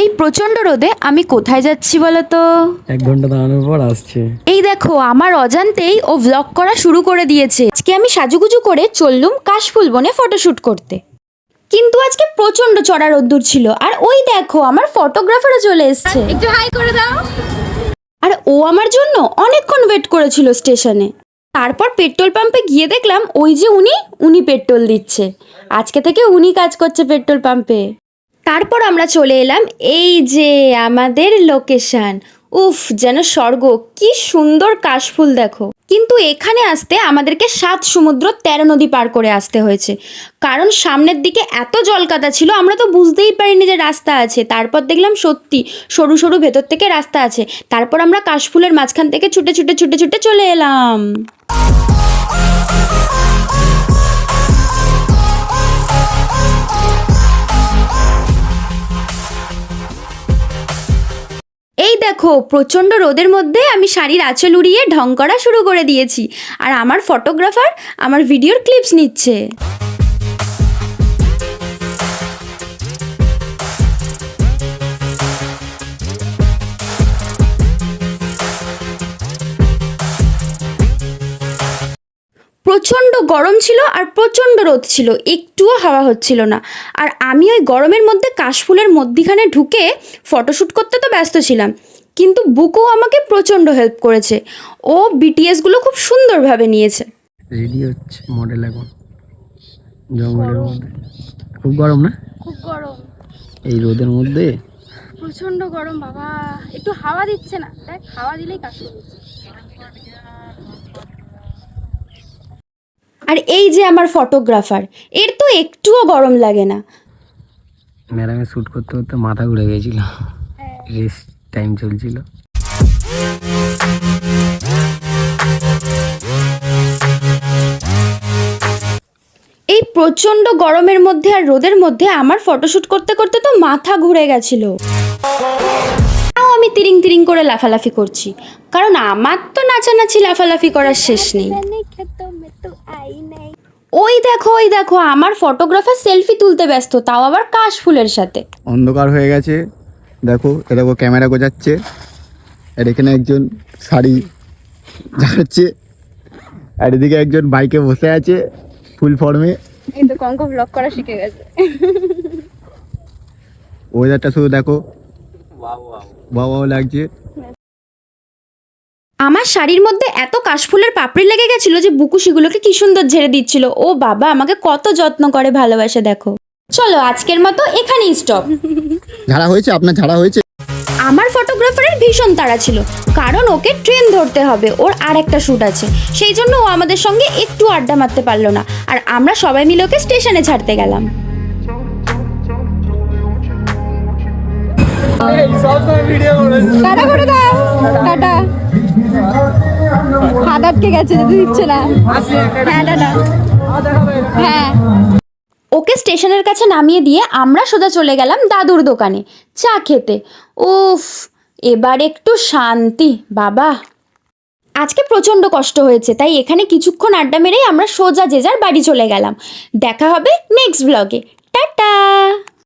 এই প্রচণ্ড রোদে আমি কোথায় যাচ্ছি বলো তো এক ঘণ্টা দাঁড়ানোর পর আসছে। এই দেখো আমার অজান্তেই ও ভ্লগ করা শুরু করে দিয়েছে। আজকে আমি সাজুগুজু করে চললুম কাশফুল বনে ফটোশ্যুট করতে। কিন্তু আজকে প্রচণ্ড চড়া রোদ্দুর ছিল। আর ওই দেখো আমার ফটোগ্রাফারও চলে এসছে। একটু হাই করে দাও। আর ও আমার জন্য অনেকক্ষণ ওয়েট করেছিল স্টেশনে তারপর পেট্রোল পাম্পে গিয়ে দেখলাম ওই যে উনি উনি পেট্রোল দিচ্ছে। আজকে থেকে উনি কাজ করছে পেট্রোল পাম্পে তারপর আমরা চলে এলাম এই যে আমাদের লোকেশন উফ, যেন স্বর্গ, কি সুন্দর কাশফুল দেখো। কিন্তু এখানে আসতে আমাদেরকে সাত সমুদ্র তেরো নদী পার করে আসতে হয়েছে। কারণ সামনের দিকে এত জলকাদা ছিল, আমরা তো বুঝতেই পারিনি যে রাস্তা আছে। তারপর দেখলাম সত্যি, সরু সরু ভেতর থেকে রাস্তা আছে। তারপর আমরা কাশফুলের মাঝখান থেকে ছুটে ছুটে ছুটে ছুটে চলে এলাম। দেখো, প্রচণ্ড রোদের মধ্যে আমি শাড়ির আঁচল উড়িয়ে ঢং করা শুরু করে দিয়েছি। আর আমার ফটোগ্রাফার আমার ভিডিওর ক্লিপস নিচ্ছে। প্রচণ্ড গরম ছিল আর প্রচণ্ড রোদ ছিল, একটুও হাওয়া হচ্ছিল না। আর আমি ওই গরমের মধ্যে কাশফুলের মধ্যিখানে ঢুকে ফটোশ্যুট করতে তো ব্যস্ত ছিলাম। কিন্তু বুকু আমাকে প্রচণ্ড হেল্প করেছে। ও বিটিএসগুলো খুব সুন্দরভাবে নিয়েছে। রেডি হচ্ছে মডেল এখন। জঙ্গলের মধ্যে। খুব গরম না? খুব গরম। এই রোদের মধ্যে? প্রচণ্ড গরম বাবা। একটু হাওয়া দিচ্ছে না। দেখ হাওয়া দিলেই কাজ করছে আর এই যে আমার ফটোগ্রাফার এর তো একটুও গরম লাগে না। ম্যাডামে শ্যুট করতে করতে মাথা ঘুরে গেছিল। রেস্ট টাইম চলছিল। এই প্রচণ্ড গরমের মধ্যে আর রোদের মধ্যে আমার ফটোশ্যুট করতে করতে তো মাথা ঘুরে গেছিল। তাও আমি তিরিং তিরিং করে লাফালাফি করছি। কারণ আমার তো নাচানাচি লাফালাফি করার শেষ নেই। ওই দেখো ওই দেখো আমার ফটোগ্রাফার সেলফি তুলতে ব্যস্ত তাও আবার কাশ ফুলের সাথে। অন্ধকার হয়ে গেছে। দেখো এ দেখো ক্যামেরা গোজাচ্ছে আর এখানে একজন শাড়ি ঝাড়ছে। আর এদিকে একজন বাইকে বসে আছে ফুল ফর্মে এই কঙ্ক ব্লগ করা শিখে গেছে। ওয়েদারটা শুধু দেখো। বাবা লাগছে। আমার শাড়ির মধ্যে এত কাশফুলের পাপড়ি লেগে গেছিল যে বুকু সেগুলোকে কি সুন্দর ঝেড়ে দিচ্ছিল। ও বাবা আমাকে কত যত্ন করে ভালোবাসে দেখো। চলো আজকের মতো এখানেই স্টপ ঝাড়া হয়েছে? আপনার ঝাড়া হয়েছে? আমার ফটোগ্রাফারের ভীষণ তাড়া ছিল কারণ ওকে ট্রেন ধরতে হবে ওর আর একটা শ্যুট আছে। সেই জন্য ও আমাদের সঙ্গে একটু আড্ডা মারতে পারল না আর আমরা সবাই মিলে ওকে স্টেশনে ছাড়তে গেলাম। টাটা করে দাও টাটা। হাত আটকে গেছে যেতে দিচ্ছে না। হ্যাঁ টাটা। হ্যাঁ। ওকে স্টেশনের কাছে নামিয়ে দিয়ে আমরা সোজা চলে গেলাম দাদুর দোকানে, চা খেতে। উফ, এবার একটু শান্তি, বাবা। আজকে প্রচণ্ড কষ্ট হয়েছে, তাই এখানে কিছুক্ষণ আড্ডা মেরেই আমরা সোজা যে যার বাড়ি চলে গেলাম। দেখা হবে নেক্সট ব্লগে টাটা!